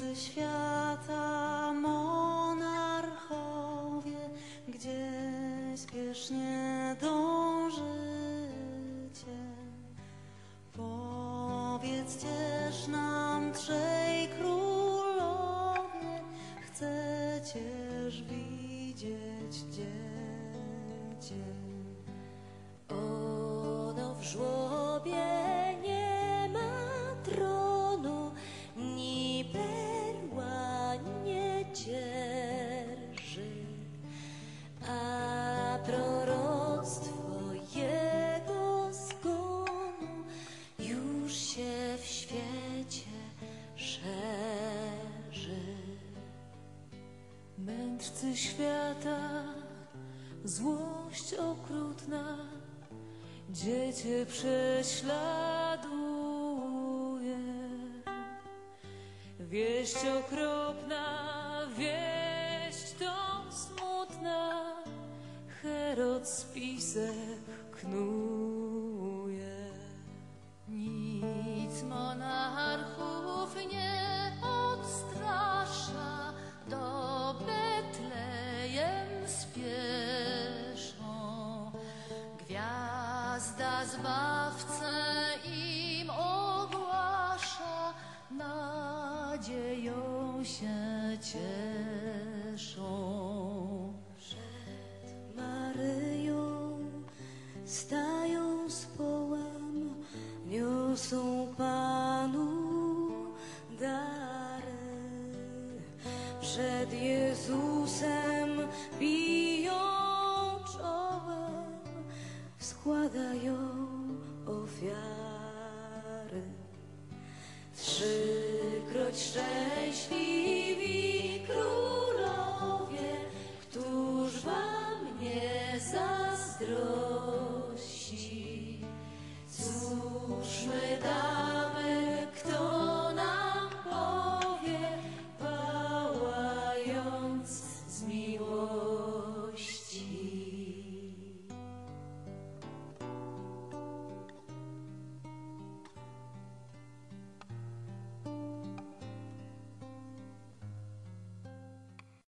Mędrcy świata, monarchowie, gdzie spiesznie dążycie. Powiedzcież nam trzej królowie, chcecież widzieć dziecię. Ono w żłobie Mędrcy świata, złość okrutna, dziecię prześladuje. Wieść okropna, wieść to smutna, Herod spisek knuje. Zbawcę im ogłasza, nadzieją się cieszą. Maryją stają z połem, niosą Panu dary. Przed Jezusem biją składają ofiary. Trzykroć szczęśliwi królowie, któż wam nie zazdrości?